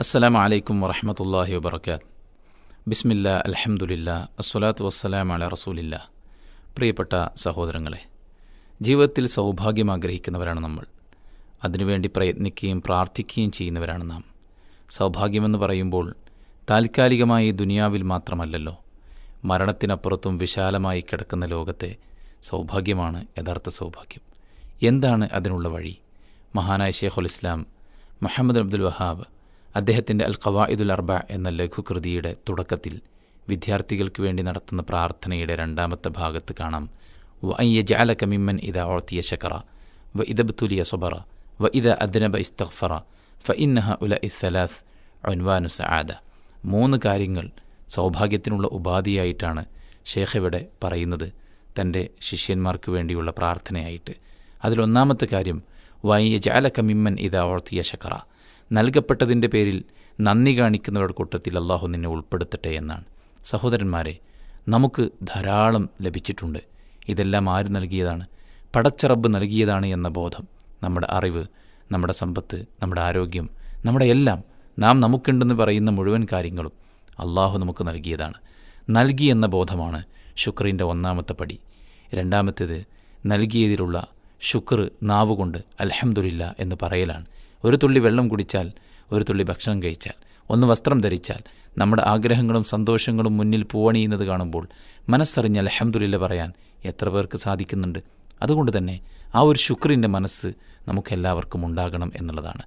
അസ്സലാമു അലൈക്കും വറഹമത്തല്ലാഹി വബർക്കാത്ത് ബിസ്മില്ല അലഹമുല്ല അസ്സലാത്തു വസ്സലാം അല റസൂലില്ല. പ്രിയപ്പെട്ട സഹോദരങ്ങളെ ജീവിതത്തിൽ സൗഭാഗ്യം ആഗ്രഹിക്കുന്നവരാണ് നമ്മൾ. അതിനുവേണ്ടി പ്രയത്നിക്കുകയും പ്രാർത്ഥിക്കുകയും ചെയ്യുന്നവരാണ് നാം. സൗഭാഗ്യമെന്ന് പറയുമ്പോൾ താൽക്കാലികമായി ദുനിയാവിൽ മാത്രമല്ലല്ലോ മരണത്തിനപ്പുറത്തും വിശാലമായി കിടക്കുന്ന ലോകത്തെ സൗഭാഗ്യമാണ് യഥാർത്ഥ സൗഭാഗ്യം. എന്താണ് അതിനുള്ള വഴി? മഹാനായ ഷേഖുൽ ഇസ്ലാം മുഹമ്മദ് അബ്ദുൽ വഹാബ് അദ്ദേഹത്തിന്റെ അൽ ഖവായിദുൽ അർബ എന്ന ലഘുകൃതിയുടെ തുടക്കത്തിൽ വിദ്യാർത്ഥികൾക്ക് വേണ്ടി നടത്തുന്ന പ്രാർത്ഥനയുടെ രണ്ടാമത്തെ ഭാഗത്ത് കാണാം. വ അയ്യ ജാലക മിമ്മൻ ഇത ഓർത്തിയ ശക്കറ വ ഇദബ്തുലിയ സൊബറ വ ഇത അദ്നബ ഇസ്തഫറ ഫ ഇന്നഹ ഉല ഇസ്സലാസ് ഒൻവാനു സആദ. മൂന്ന് കാര്യങ്ങൾ സൗഭാഗ്യത്തിനുള്ള ഉപാധിയായിട്ടാണ് ഷേഖ് ഇവിടെ പറയുന്നത്. തന്റെ ശിഷ്യന്മാർക്ക് വേണ്ടിയുള്ള പ്രാർത്ഥനയായിട്ട്. അതിലൊന്നാമത്തെ കാര്യം വയ്യ ജാലക മിമ്മൻ ഇത ഓർത്തിയ ശക്കറ നൽകപ്പെട്ടതിന്റെ പേരിൽ നന്ദി കാണിക്കുന്നവരുടെ കൂട്ടത്തിൽ അള്ളാഹു നിന്നെ ഉൾപ്പെടുത്തട്ടെ എന്നാണ്. സഹോദരന്മാരെ നമുക്ക് ധാരാളം ലഭിച്ചിട്ടുണ്ട്. ഇതെല്ലാം ആര് നൽകിയതാണ്? പടച്ചറബ് നൽകിയതാണ് എന്ന ബോധം നമ്മുടെ അറിവ് നമ്മുടെ സമ്പത്ത് നമ്മുടെ ആരോഗ്യം നമ്മുടെ എല്ലാം നാം നമുക്കുണ്ടെന്ന് പറയുന്ന മുഴുവൻ കാര്യങ്ങളും അള്ളാഹു നമുക്ക് നൽകിയതാണ്. നൽകി എന്ന ബോധമാണ് ശുക്രിന്റെ ഒന്നാമത്തെ പടി. രണ്ടാമത്തേത് നൽകിയതിലുള്ള ശുക്ർ നാവുകൊണ്ട് അലഹമുല്ല എന്ന് പറയലാണ്. ഒരു തുള്ളി വെള്ളം കുടിച്ചാൽ ഒരു തുള്ളി ഭക്ഷണം കഴിച്ചാൽ ഒന്ന് വസ്ത്രം ധരിച്ചാൽ നമ്മുടെ ആഗ്രഹങ്ങളും സന്തോഷങ്ങളും മുന്നിൽ പൂവണിയുന്നത് കാണുമ്പോൾ മനസ്സറിഞ്ഞ് അലഹമുല്ല പറയാൻ എത്ര പേർക്ക് സാധിക്കുന്നുണ്ട്? അതുകൊണ്ട് തന്നെ ആ ഒരു ശുക്രിന്റെ മനസ്സ് നമുക്കെല്ലാവർക്കും ഉണ്ടാകണം എന്നുള്ളതാണ്.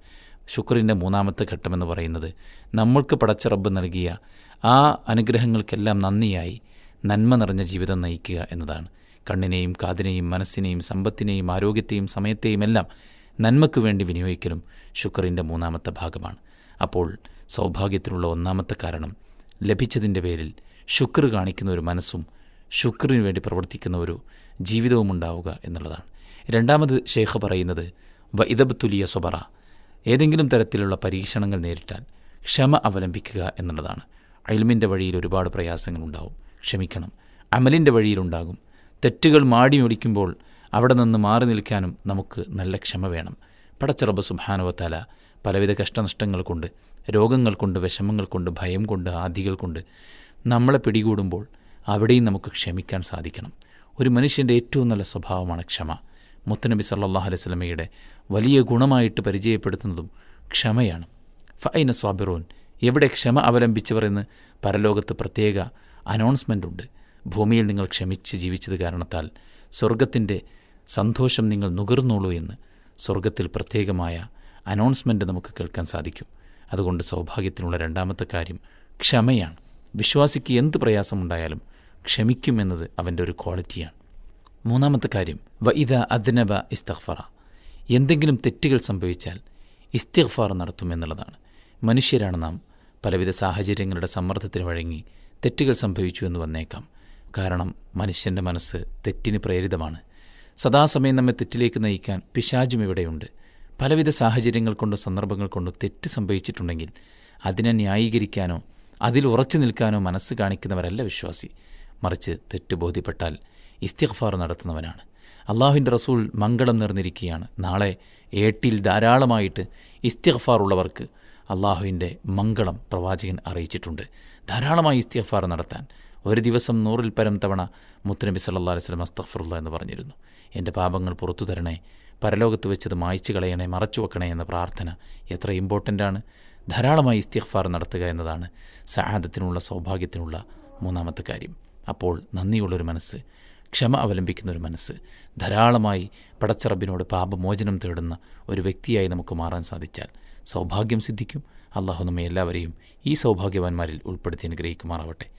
ശുക്രിന്റെ മൂന്നാമത്തെ ഘട്ടമെന്ന് പറയുന്നത് നമ്മൾക്ക് പടച്ച റബ്ബ് നൽകിയ ആ അനുഗ്രഹങ്ങൾക്കെല്ലാം നന്ദിയായി നന്മ നിറഞ്ഞ ജീവിതം നയിക്കുക എന്നതാണ്. കണ്ണിനെയും കാതിനെയും മനസ്സിനെയും സമ്പത്തിനെയും ആരോഗ്യത്തെയും സമയത്തെയും എല്ലാം നന്മയ്ക്ക് വേണ്ടി വിനിയോഗിക്കലും ശുക്രിന്റെ മൂന്നാമത്തെ ഭാഗമാണ്. അപ്പോൾ സൗഭാഗ്യത്തിനുള്ള ഒന്നാമത്തെ കാരണം ലഭിച്ചതിന്റെ പേരിൽ ശുക്ർ കാണിക്കുന്ന ഒരു മനസ്സും ശുക്രിന് വേണ്ടി പ്രവർത്തിക്കുന്ന ഒരു ജീവിതവും ഉണ്ടാവുക എന്നുള്ളതാണ്. രണ്ടാമത് ഷേഖ് പറയുന്നത് വ ഇതബത്തുലിയ സ്വബറ. ഏതെങ്കിലും തരത്തിലുള്ള പരീക്ഷണങ്ങൾ നേരിട്ടാൽ ക്ഷമ അവലംബിക്കുക എന്നുള്ളതാണ്. അയൽമിന്റെ വഴിയിൽ ഒരുപാട് പ്രയാസങ്ങളുണ്ടാവും ക്ഷമിക്കണം. അമലിന്റെ വഴിയിലുണ്ടാകും തെറ്റുകൾ മാടി മാടിയൊടിക്കുമ്പോൾ അവിടെ നിന്ന് മാറി നിൽക്കാനും നമുക്ക് നല്ല ക്ഷമ വേണം. പടച്ചിറബ് സുബാനുവത്താല പലവിധ കഷ്ടനഷ്ടങ്ങൾ കൊണ്ട് രോഗങ്ങൾ കൊണ്ട് വിഷമങ്ങൾ കൊണ്ട് ഭയം കൊണ്ട് ആധികൾ കൊണ്ട് നമ്മളെ പിടികൂടുമ്പോൾ അവിടെയും നമുക്ക് ക്ഷമിക്കാൻ സാധിക്കണം. ഒരു മനുഷ്യന്റെ ഏറ്റവും നല്ല സ്വഭാവമാണ് ക്ഷമ. മുത്തനബി സല്ലാഹു അലൈഹി സ്വലമയുടെ വലിയ ഗുണമായിട്ട് പരിചയപ്പെടുത്തുന്നതും ക്ഷമയാണ്. ഫൈന സ്വാബിറോൻ എവിടെ ക്ഷമ അവലംബിച്ചവർ എന്ന് പരലോകത്ത് പ്രത്യേക അനൗൺസ്മെന്റ് ഉണ്ട്. ഭൂമിയിൽ നിങ്ങൾ ക്ഷമിച്ച് ജീവിച്ചത് കാരണത്താൽ സ്വർഗത്തിന്റെ സന്തോഷം നിങ്ങൾ നുകർന്നോളൂ എന്ന് സ്വർഗത്തിൽ പ്രത്യേകമായ അനൗൺസ്മെന്റ് നമുക്ക് കേൾക്കാൻ സാധിക്കും. അതുകൊണ്ട് സൗഭാഗ്യത്തിനുള്ള രണ്ടാമത്തെ കാര്യം ക്ഷമയാണ്. വിശ്വാസിക്ക് എന്ത് പ്രയാസമുണ്ടായാലും ക്ഷമിക്കുമെന്നത് അവന്റെ ഒരു ക്വാളിറ്റിയാണ് മൂന്നാമത്തെ കാര്യം വ ഇത അദ്നബ ഇസ്തഫറ എന്തെങ്കിലും തെറ്റുകൾ സംഭവിച്ചാൽ ഇസ്തിഗ്ഫാർ നടത്തുമെന്നുള്ളതാണ് മനുഷ്യരാണ് നാം പലവിധ സാഹചര്യങ്ങളുടെ സമ്മർദ്ദത്തിന് വഴങ്ങി തെറ്റുകൾ സംഭവിച്ചു എന്ന് വന്നേക്കാം. കാരണം മനുഷ്യന്റെ മനസ്സ് തെറ്റിന് പ്രേരിതമാണ്. സദാസമയം നമ്മെ തെറ്റിലേക്ക് നയിക്കാൻ പിശാചും ഇവിടെയുണ്ട്. പലവിധ സാഹചര്യങ്ങൾ കൊണ്ടും സന്ദർഭങ്ങൾ കൊണ്ടും തെറ്റ് സംഭവിച്ചിട്ടുണ്ടെങ്കിൽ അതിനെ ന്യായീകരിക്കാനോ അതിൽ ഉറച്ചു നിൽക്കാനോ മനസ്സ് കാണിക്കുന്നവരല്ല വിശ്വാസി. മറിച്ച് തെറ്റ് ബോധ്യപ്പെട്ടാൽ ഇസ്തിഗ്ഫാർ നടത്തുന്നവനാണ്. അള്ളാഹുവിന്റെ റസൂൽ മംഗളം നിറഞ്ഞിരിക്കുകയാണ് നാളെ ഏട്ടിൽ ധാരാളമായിട്ട് ഇസ്തിഗ്ഫാർ ഉള്ളവർക്ക് അള്ളാഹുവിന്റെ മംഗളം പ്രവാചകൻ അറിയിച്ചിട്ടുണ്ട്. ധാരാളമായി ഇസ്തിഗ്ഫാർ നടത്താൻ ഒരു ദിവസം നൂറിൽ പരം തവണ മുത്തനബി സല്ലാ അലൈഹി സ്വലം അസ്തഫറുള്ള എന്ന് പറഞ്ഞിരുന്നു. എന്റെ പാപങ്ങൾ പുറത്തു തരണേ പരലോകത്ത് വെച്ചത് മായ്ച്ചു കളയണേ മറച്ചു വെക്കണേ എന്ന പ്രാർത്ഥന എത്ര ഇമ്പോർട്ടന്റ് ആണ്. ധാരാളമായി ഇസ്തിഗ്ഫാർ നടത്തുക എന്നതാണ് സഹാദത്തിനുള്ള സൗഭാഗ്യത്തിനുള്ള മൂന്നാമത്തെ കാര്യം. അപ്പോൾ നന്ദിയുള്ളൊരു മനസ്സ് ക്ഷമ അവലംബിക്കുന്ന ഒരു മനസ്സ് ധാരാളമായി പടച്ചറബിനോട് പാപമോചനം തേടുന്ന ഒരു വ്യക്തിയായി നമുക്ക് മാറാൻ സാധിച്ചാൽ സൗഭാഗ്യം സിദ്ധിക്കും. അള്ളാഹു നമ്മെ എല്ലാവരെയും ഈ സൗഭാഗ്യവാന്മാരിൽ ഉൾപ്പെടുത്തി അനുഗ്രഹിക്കുമാറാവട്ടെ.